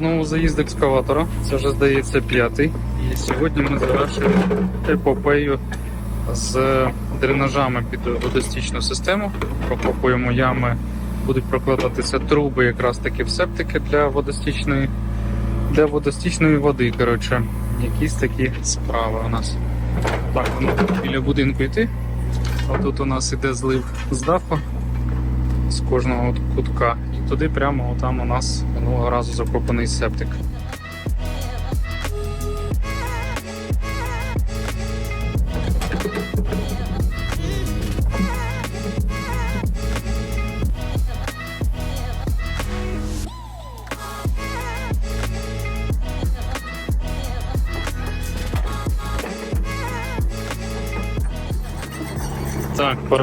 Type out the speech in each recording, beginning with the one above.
знову заїзд екскаватора. Це вже здається п'ятий. І сьогодні ми завершуємо епопею з дренажами під водостічну систему. Прокопуємо ями, будуть прокладатися труби якраз таки в септики для водостічної, для водостічної води. Коротше, якісь такі справи у нас. Так, ну, біля будинку йти. А тут у нас іде злив з даху з кожного кутка. Туди прямо там у нас минулого разу закопаний септик.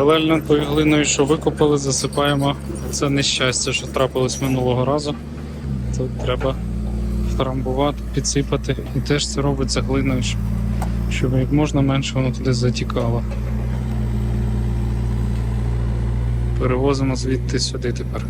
Паралельно тою глиною, що викопали, засипаємо це нещастя, що трапилось минулого разу. Тут треба фармбувати, підсипати. І теж це робиться глиною, щоб як можна менше воно туди затікало. Перевозимо звідти сюди тепер.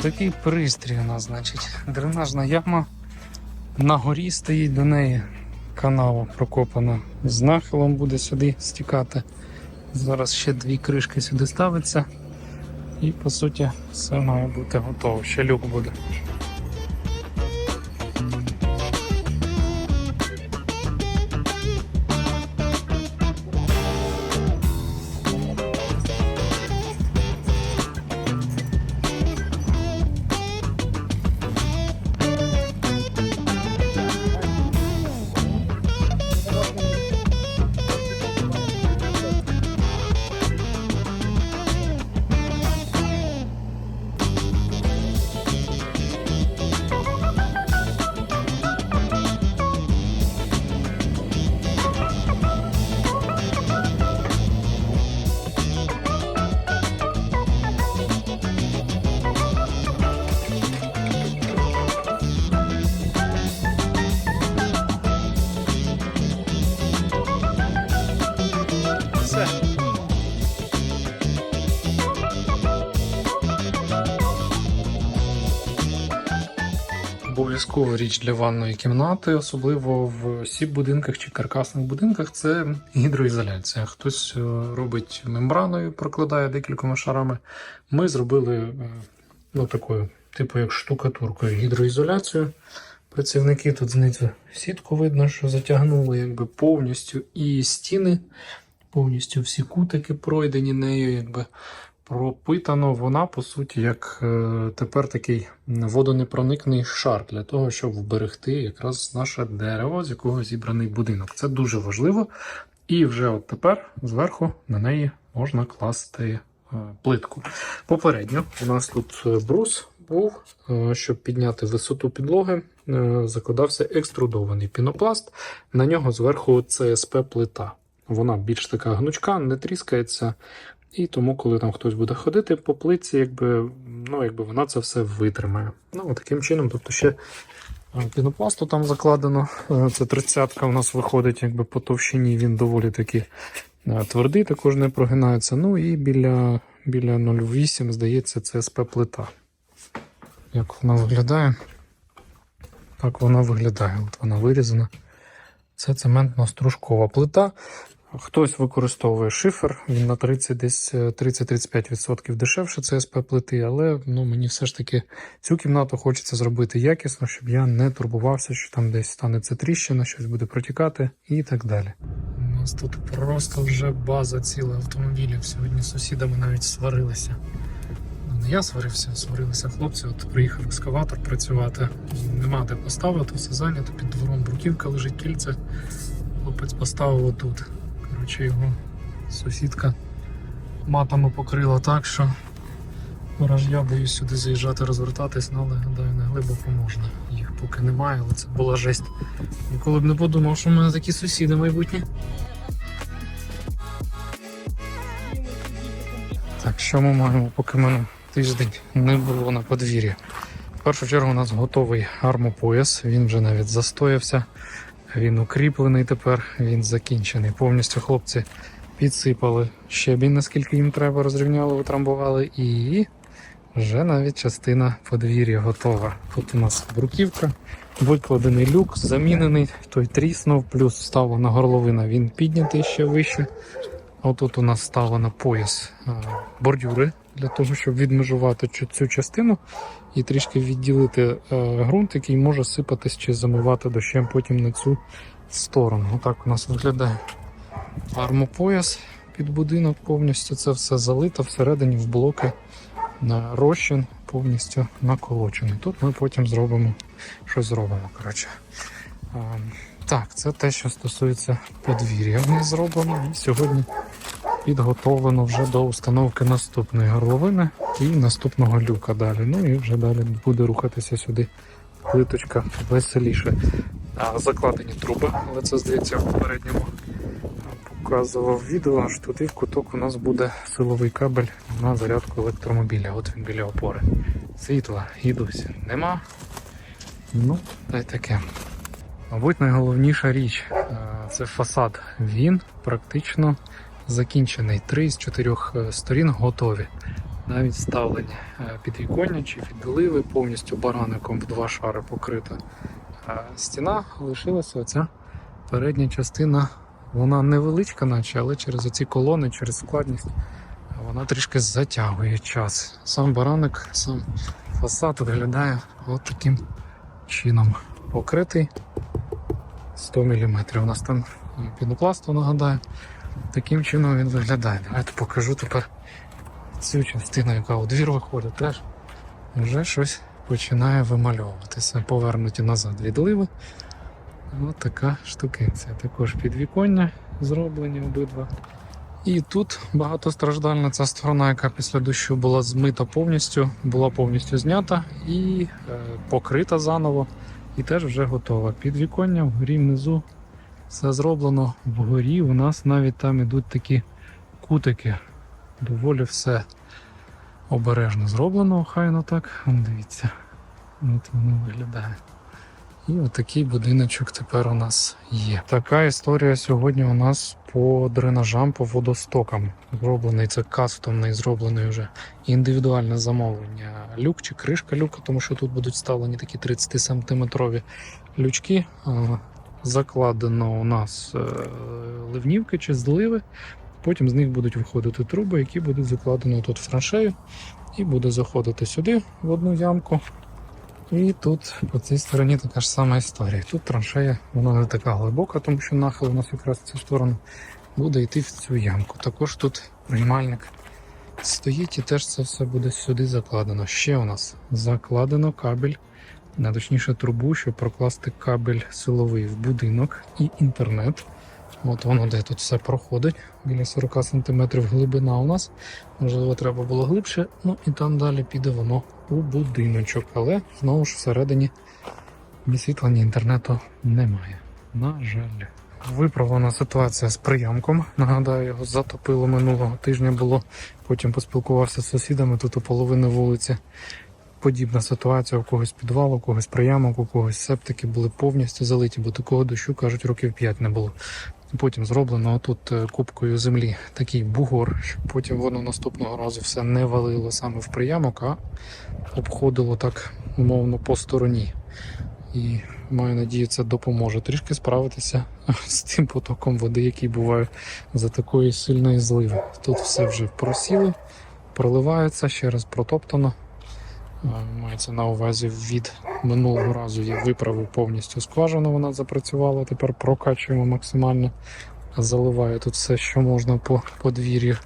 Отакий пристрій у нас, значить, дренажна яма. На горі стоїть до неї канава прокопана з нахилом буде сюди стікати. Зараз ще дві кришки сюди ставиться. І по суті все має бути готово. Ще люк буде. Обов'язкова річ для ванної кімнати, особливо в сіп будинках чи каркасних будинках, це гідроізоляція. Хтось е, робить мембраною, прокладає декількома шарами. Ми зробили е, ну, такою, типу як штукатуркою гідроізоляцію. Працівники тут знизу сітку видно, що затягнули якби повністю і стіни, повністю всі кутики пройдені нею, якби пропитано. Вона, по суті, як е, тепер такий водонепроникний шар для того, щоб вберегти якраз наше дерево, з якого зібраний будинок. Це дуже важливо. І вже от тепер зверху на неї можна класти е, плитку. Попередньо у нас тут е, брус був, щоб підняти висоту підлоги, закладався екструдований пінопласт. На нього зверху ЦСП плита. Вона більш така гнучка, не тріскається. І тому, коли там хтось буде ходити по плитці, якби, ну, якби вона це все витримає. Ну, таким чином, тобто ще е, пінопласту там закладено. Е, Це 30-ка у нас виходить, якби по товщині він доволі таки е, твердий, також не прогинається. Ну і біля, біля 0,8, здається, це СП плита. Як вона виглядає? Так вона виглядає. От вона вирізана. Це цементно-стружкова плита. Хтось використовує шифер, він на 30, десь е, 30-35% дешевше ЦСП плити, але ну, мені все ж таки цю кімнату хочеться зробити якісно, щоб я не турбувався, що там десь станеться тріщина, щось буде протікати і так далі. У нас тут просто вже база ціла автомобілів. Сьогодні з сусідами навіть сварилися. Ну, Не я сварився, сварилися хлопці. От приїхав екскаватор працювати. Нема де поставити, все зайнято, під двором бруківка лежить кільце. Хлопець поставив отут. Коротше, його сусідка матами покрила так, що пора ж я боюсь сюди заїжджати, розвертатись, ну, але гадаю, не глибоко можна. Їх поки немає, але це була жесть. Ніколи б не подумав, що в мене такі сусіди майбутні. Так, що ми маємо, поки мене тиждень не було на подвір'ї. В першу чергу у нас готовий армопояс, він вже навіть застоявся, він укріплений тепер, він закінчений. Повністю хлопці підсипали щебінь, наскільки їм треба, розрівняли, утрамбували, і вже навіть частина подвір'я готова. Тут у нас бруківка, викладений люк, замінений, той тріснув, плюс вставлена горловина, він піднятий ще вище. Отут у нас вставлено пояс е, бордюри для того, щоб відмежувати цю частину і трішки відділити е, ґрунт, який може сипатись чи замивати дощем потім на цю сторону. Отак у нас виглядає армопояс під будинок повністю. Це все залито всередині в блоки на розчин повністю наколочений. Тут ми потім зробимо щось зробимо. Коротше. Так, це те, що стосується подвір'я. Зроблено і сьогодні підготовлено вже до установки наступної горловини і наступного люка далі. Ну і вже далі буде рухатися сюди плиточка веселіше. А, закладені труби, але це здається в попередньому показував відео, аж туди в куток у нас буде силовий кабель на зарядку електромобіля. От він біля опори. Світла і нема. Ну, та таке. Мабуть, найголовніша річ е, це фасад. Він практично закінчений. Три з чотирьох е, сторін готові. Навіть вставлені е, підвіконня чи повністю бараником в два шари покрита. Е, Стіна лишилася оця передня частина. Вона невеличка, наче, але через оці колони, через складність, вона трішки затягує час. Сам бараник, сам фасад виглядає от таким чином. Покритий 100 мм. У нас там пінопласту, нагадаю. Таким чином він виглядає. Давайте покажу тепер цю частину, яка у двір виходить, теж вже щось починає вимальовуватися. Повернуті назад відливи. Ось така штукенція. Також підвіконня зроблені обидва. І тут багатостраждальна ця сторона, яка після дощу була змита повністю, була повністю знята і е, покрита заново, і теж вже готова. Підвіконня вгорі внизу все зроблено. Вгорі у нас навіть там ідуть такі кутики. Доволі все обережно зроблено, охайно так. Дивіться, от воно виглядає. І отакий будиночок тепер у нас є. Така історія сьогодні у нас по дренажам, по водостокам. Зроблений це кастомний, зроблений вже індивідуальне замовлення. Люк чи кришка люка, тому що тут будуть вставлені такі 30 сантиметрові лючки. Закладено у нас е, ливнівки чи зливи. Потім з них будуть виходити труби, які будуть закладені тут в траншею, і буде заходити сюди в одну ямку. І тут по цій стороні така ж сама історія. Тут траншея, вона не така глибока, тому що нахил у нас якраз в цю сторону буде йти в цю ямку. Також тут приймальник стоїть і теж це все буде сюди закладено. Ще у нас закладено кабель, а точніше трубу, щоб прокласти кабель силовий в будинок і інтернет. От воно де тут все проходить, біля 40 см глибина у нас. Можливо, треба було глибше, ну і там далі піде воно у будиночок, але знову ж всередині ні інтернету немає. На жаль. Виправлена ситуація з приямком. Нагадаю, його затопило минулого тижня було. Потім поспілкувався з сусідами тут у половини вулиці. Подібна ситуація, у когось підвал, у когось приямок, у когось септики були повністю залиті, бо такого дощу, кажуть, років 5 не було. Потім зроблено тут е, кубкою землі такий бугор, щоб потім воно наступного разу все не валило саме в приямок, а обходило так умовно по стороні. І маю надію, це допоможе трішки справитися з тим потоком води, який буває за такої сильної зливи. Тут все вже просіло, проливається, ще раз протоптано. Е, Мається на увазі від минулого разу я виправив повністю скважину, вона запрацювала. Тепер прокачуємо максимально. Заливаю тут все, що можна по подвір'ю.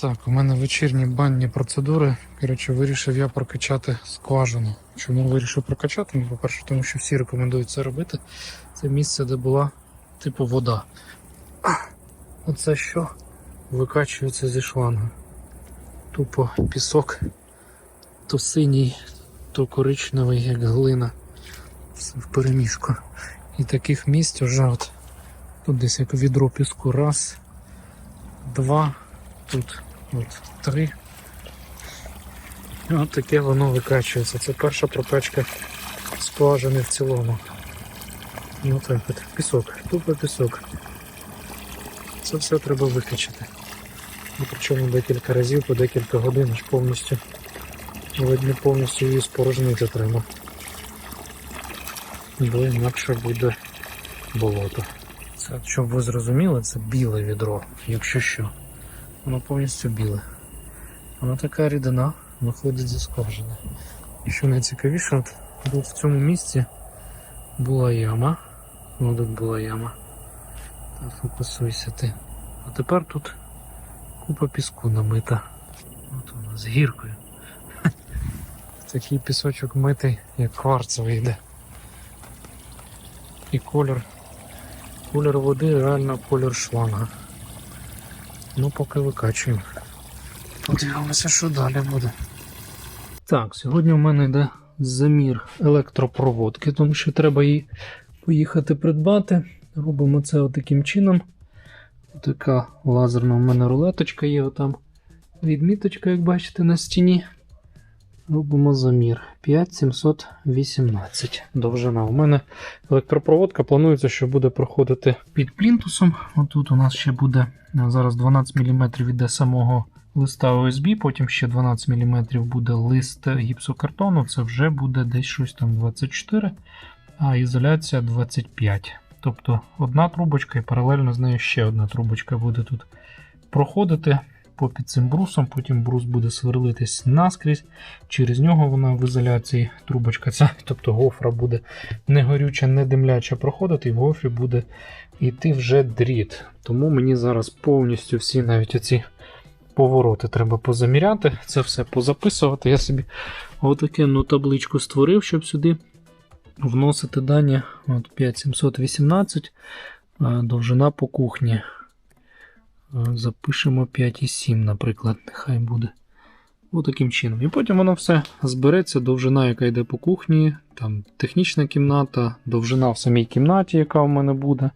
Так, у мене вечірні банні процедури. Коротше, вирішив я прокачати скважину. Чому вирішив прокачати? Ну, по-перше, тому що всі рекомендують це робити. Це місце, де була типу вода. Оце що викачується зі шланга. Тупо пісок, то синій, то коричневий, як глина. Все в переміжку. І таких місць вже от тут десь як відро піску. Раз, два, тут от три. І От таке воно викачується. Це перша прокачка скважини в цілому. І отак от. Пісок, тупо пісок. Це все треба викачати. І причому декілька разів по декілька годин аж повністю. Не повністю її спорожнити треба. Бо інакше буде болото. Це, щоб ви зрозуміли, це біле відро, якщо що. Воно повністю біле. Вона така рідина виходить зі скважини. І що найцікавіше, тут в цьому місці була яма. О, тут була яма. Та фокусуйся ти. А тепер тут купа піску намита. От вона з гіркою. Такий пісочок митий, як кварцевий йде. І колір. Колір води реально колір шланга. Ну, поки викачуємо. Подивимося, що далі буде. Так, сьогодні у мене йде замір електропроводки, тому що треба її поїхати придбати. Робимо це отаким чином. Така лазерна у мене рулеточка є отам. Відміточка, як бачите, на стіні. Робимо замір 5718 довжина. У мене електропроводка планується, що буде проходити під плінтусом. Отут у нас ще буде зараз 12 мм іде самого листа ОСБ, потім ще 12 мм буде лист гіпсокартону. Це вже буде десь щось там 24, а ізоляція 25. Тобто одна трубочка і паралельно з нею ще одна трубочка буде тут проходити попід цим брусом, потім брус буде сверлитись наскрізь. Через нього вона в ізоляції трубочка ця, тобто гофра буде не горюча, не димляча проходити, і в гофрі буде йти вже дріт. Тому мені зараз повністю всі навіть оці повороти треба позаміряти, це все позаписувати. Я собі отаке ну, табличку створив, щоб сюди вносити дані. От 5718 довжина по кухні. Е, Запишемо 5,7, наприклад, нехай буде. Отаким чином. І потім воно все збереться, довжина, яка йде по кухні, там технічна кімната, довжина в самій кімнаті, яка в мене буде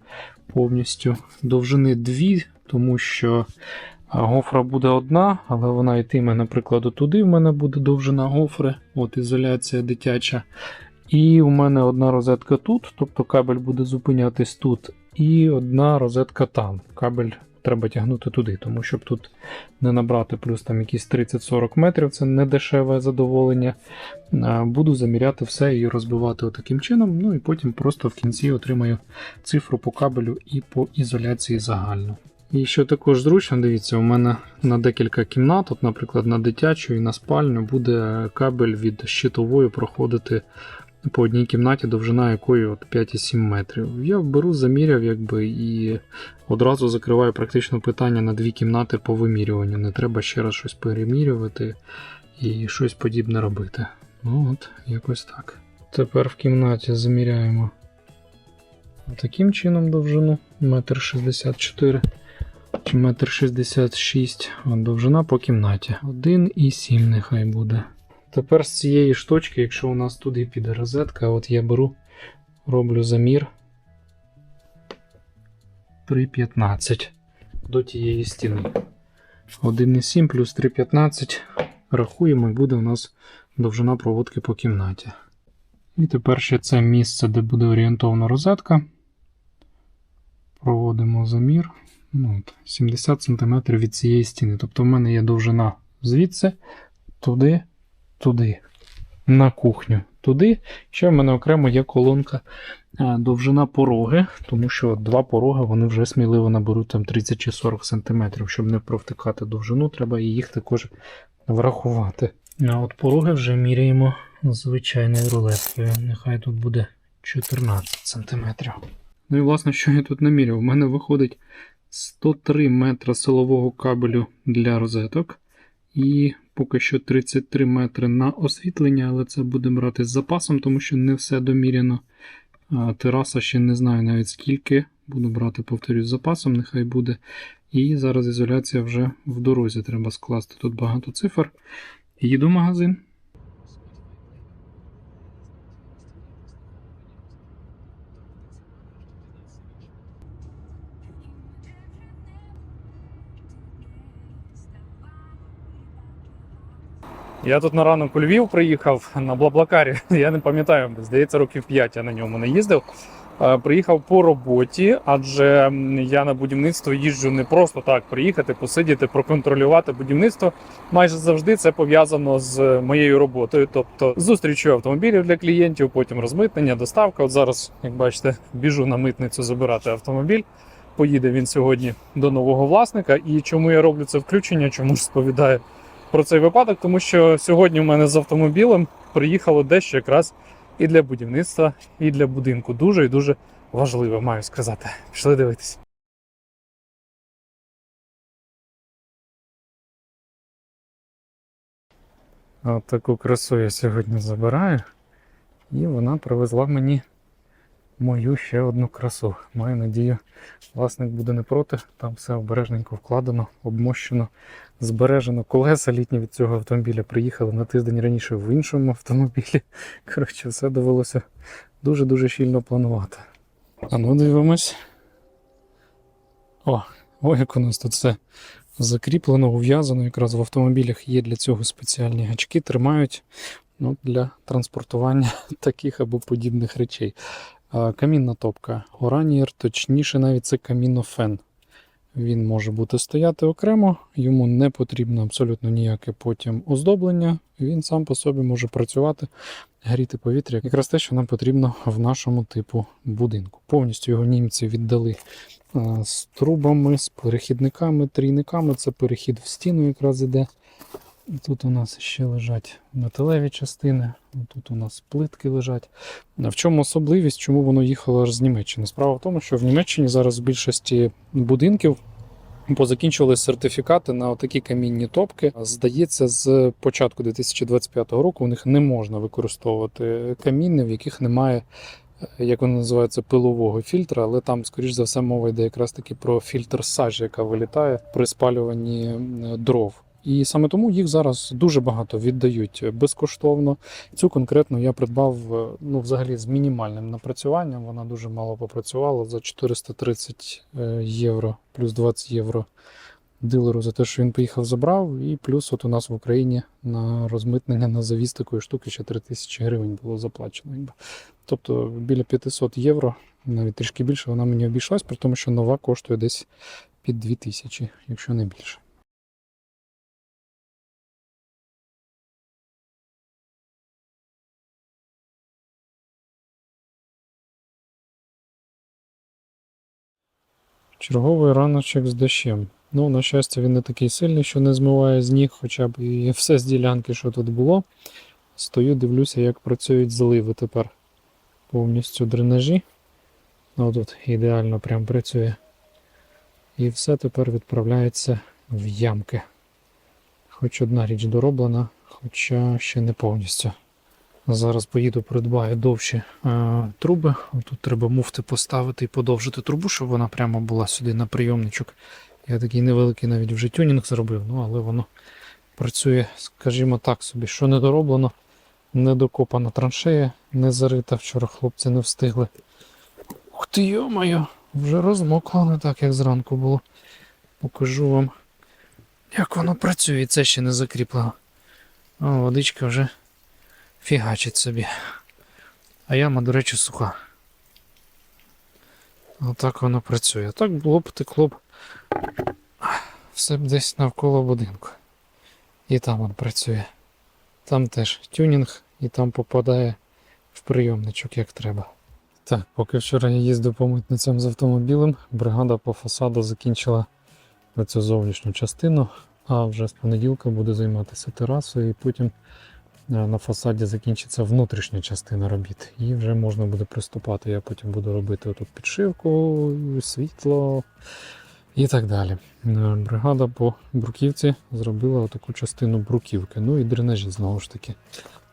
повністю. Довжини дві, тому що гофра буде одна, але вона йтиме, наприклад, туди в мене буде довжина гофри, от ізоляція дитяча. І у мене одна розетка тут, тобто кабель буде зупинятись тут, і одна розетка там. Кабель треба тягнути туди, тому щоб тут не набрати плюс там якісь 30-40 метрів, це не дешеве задоволення. Буду заміряти все і розбивати отаким чином. Ну і потім просто в кінці отримаю цифру по кабелю і по ізоляції загально. І що також зручно, дивіться, у мене на декілька кімнат, от, наприклад, на дитячу і на спальню буде кабель від щитової проходити по одній кімнаті, довжина якої от 5,7 метрів. Я беру, заміряв, якби і одразу закриваю практично питання на дві кімнати по вимірюванню. Не треба ще раз щось перемірювати і щось подібне робити. Ну от, якось так. Тепер в кімнаті заміряємо таким чином довжину 1,64 м чи 1,66 м. Довжина по кімнаті. 1,7 нехай буде. Тепер з цієї ж якщо у нас туди піде розетка, от я беру, роблю замір 3,15 до тієї стіни. 1,7 плюс 3,15 рахуємо і буде у нас довжина проводки по кімнаті. І тепер ще це місце, де буде орієнтовна розетка. Проводимо замір. Ну, от, 70 см від цієї стіни. Тобто в мене є довжина звідси, туди, туди, на кухню. туди. Ще в мене окремо є колонка довжина пороги, тому що два пороги вони вже сміливо наберуть там 30 чи 40 см. Щоб не провтикати довжину, треба їх також врахувати. А от пороги вже міряємо звичайною рулеткою. Нехай тут буде 14 см. Ну і власне, що я тут наміряв? У мене виходить 103 метра силового кабелю для розеток. І поки що 33 метри на освітлення, але це буде брати з запасом, тому що не все доміряно. Тераса ще не знаю навіть скільки. Буду брати, повторюсь, запасом, нехай буде. І зараз ізоляція вже в дорозі. Треба скласти тут багато цифр. Їду в магазин. Я тут на ранок у Львів приїхав на Блаблакарі. Я не пам'ятаю, здається, років 5 я на ньому не їздив. Приїхав по роботі, адже я на будівництво їжджу не просто так приїхати, посидіти, проконтролювати будівництво. Майже завжди це пов'язано з моєю роботою, тобто зустрічю автомобілів для клієнтів, потім розмитнення, доставка. От зараз, як бачите, біжу на митницю забирати автомобіль. Поїде він сьогодні до нового власника. І чому я роблю це включення? Чому ж сповідаю про цей випадок? Тому що сьогодні в мене з автомобілем приїхало дещо якраз і для будівництва, і для будинку. Дуже і дуже важливо, маю сказати. Пішли дивитись. От таку красу я сьогодні забираю, і вона привезла мені мою ще одну красу. Маю надію, власник буде не проти. Там все обережненько вкладено, обмощено, збережено. Колеса літні від цього автомобіля приїхали на тиждень раніше в іншому автомобілі. Коротше, все довелося дуже-дуже щільно планувати. А ну дивимось. О, о, як у нас тут все закріплено, ув'язано. Якраз в автомобілях є для цього спеціальні гачки, тримають ну, для транспортування таких або подібних речей. Камінна топка. Оранір, точніше, навіть це камінофен. Він може бути стояти окремо, йому не потрібно абсолютно ніяке потім оздоблення. Він сам по собі може працювати, гріти повітря. Якраз те, що нам потрібно в нашому типу будинку. Повністю його німці віддали з трубами, з перехідниками, трійниками. Це перехід в стіну якраз іде. Тут у нас ще лежать металеві частини, тут у нас плитки лежать. В чому особливість, чому воно їхало аж з Німеччини? Справа в тому, що в Німеччині зараз в більшості будинків позакінчувалися сертифікати на такі камінні топки. Здається, з початку 2025 року у них не можна використовувати каміння, в яких немає. е, Як воно називається, пилового фільтра, але там, скоріш за все, мова йде якраз таки про фільтр сажі, яка вилітає при спалюванні дров. І саме тому їх зараз дуже багато віддають безкоштовно. Цю конкретно я придбав е, ну, взагалі з мінімальним напрацюванням. Вона дуже мало попрацювала за 430 е, євро, плюс 20 євро дилеру за те, що він поїхав, забрав. І плюс от у нас в Україні на розмитнення на завіз такої штуки ще 3000 гривень було заплачено. Тобто біля 500 євро, навіть трішки більше, вона мені обійшлась, при тому, що нова коштує десь під 2000, якщо не більше. Черговий раночок з дощем. Ну, на щастя, він не такий сильний, що не змиває з ніг, хоча б і все з ділянки, що тут було. Стою, дивлюся, як працюють зливи тепер. Повністю дренажі. Ну, тут ідеально прям працює. І все тепер відправляється в ямки. Хоч одна річ дороблена, хоча ще не повністю. Зараз поїду, придбаю довші е, труби. Тут треба муфти поставити і подовжити трубу, щоб вона прямо була сюди на прийомничок. Я такий невеликий навіть вже тюнінг зробив, ну але воно працює, скажімо так собі, що не дороблено, не докопана траншея, не зарита. Вчора хлопці не встигли. Ух ти йо-моє, вже розмокло, не так, як зранку було. Покажу вам, як воно працює, і це ще не закріплено. О, водичка вже фігачить собі. А яма, до речі, суха. Отак воно працює. Так було б текло б все б десь навколо будинку. І там він працює. Там теж тюнінг, і там попадає в прийомничок, як треба. Так, поки вчора я їздив по митницям з автомобілем, бригада по фасаду закінчила цю зовнішню частину, а вже з понеділка буде займатися терасою, і потім на фасаді закінчиться внутрішня частина робіт. І вже можна буде приступати. Я потім буду робити отут підшивку, світло і так далі. Е, Бригада по бруківці зробила таку частину бруківки. Ну і дренажі знову ж таки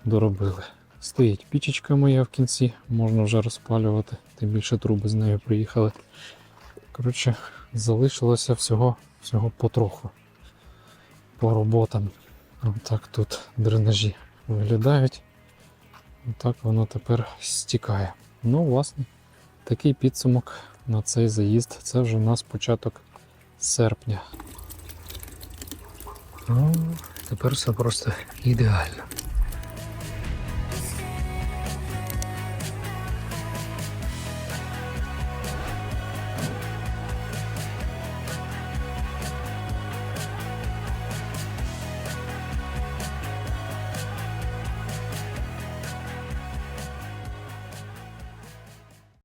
доробили. Стоїть пічечка моя в кінці, можна вже розпалювати, тим більше труби з нею приїхали. Коротше, залишилося всього, всього потроху по роботам. Отак тут дренажі виглядають. Отак воно тепер стікає. Ну, власне, такий підсумок на цей заїзд. Це вже у нас початок серпня. Ну, тепер все просто ідеально.